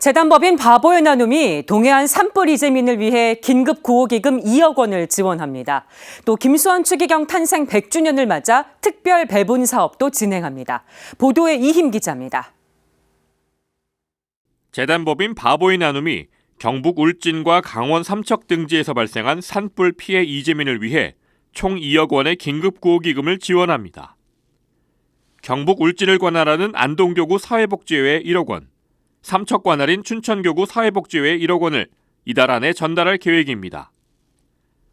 재단법인 바보의 나눔이 동해안 산불 이재민을 위해 긴급 구호기금 2억 원을 지원합니다. 또 김수환 추기경 탄생 100주년을 맞아 특별 배분 사업도 진행합니다. 보도에 이힘 기자입니다. 재단법인 바보의 나눔이 경북 울진과 강원 삼척 등지에서 발생한 산불 피해 이재민을 위해 총 2억 원의 긴급 구호기금을 지원합니다. 경북 울진을 관할하는 안동교구 사회복지회에 1억 원, 삼척 관할인 춘천교구 사회복지회에 1억 원을 이달 안에 전달할 계획입니다.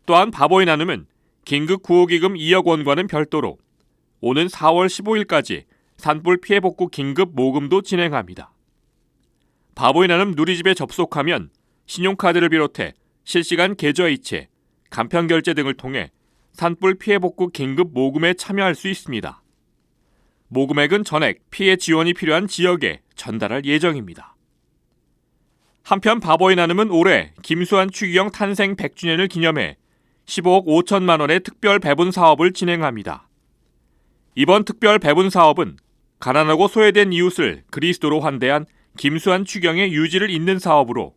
또한 바보의 나눔은 긴급 구호기금 2억 원과는 별도로 오는 4월 15일까지 산불 피해 복구 긴급 모금도 진행합니다. 바보의 나눔 누리집에 접속하면 신용카드를 비롯해 실시간 계좌이체, 간편결제 등을 통해 산불 피해 복구 긴급 모금에 참여할 수 있습니다. 모금액은 전액 피해 지원이 필요한 지역에 전달할 예정입니다. 한편 바보의 나눔은 올해 김수환 추기경 탄생 100주년을 기념해 15억 5천만 원의 특별 배분 사업을 진행합니다. 이번 특별 배분 사업은 가난하고 소외된 이웃을 그리스도로 환대한 김수환 추경의 유지를 잇는 사업으로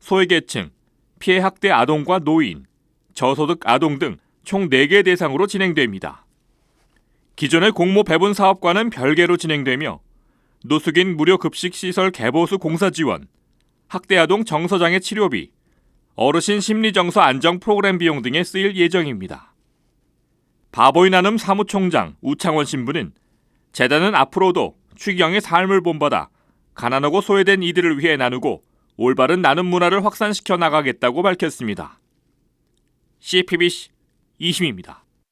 소외계층, 피해 학대 아동과 노인, 저소득 아동 등 총 4개 대상으로 진행됩니다. 기존의 공모 배분 사업과는 별개로 진행되며 노숙인 무료 급식 시설 개보수 공사 지원, 학대 아동 정서장애 치료비, 어르신 심리정서 안정 프로그램 비용 등에 쓰일 예정입니다. 바보의 나눔 사무총장 우창원 신부는 재단은 앞으로도 추경의 삶을 본받아 가난하고 소외된 이들을 위해 나누고 올바른 나눔 문화를 확산시켜 나가겠다고 밝혔습니다. CPBC 이심입니다.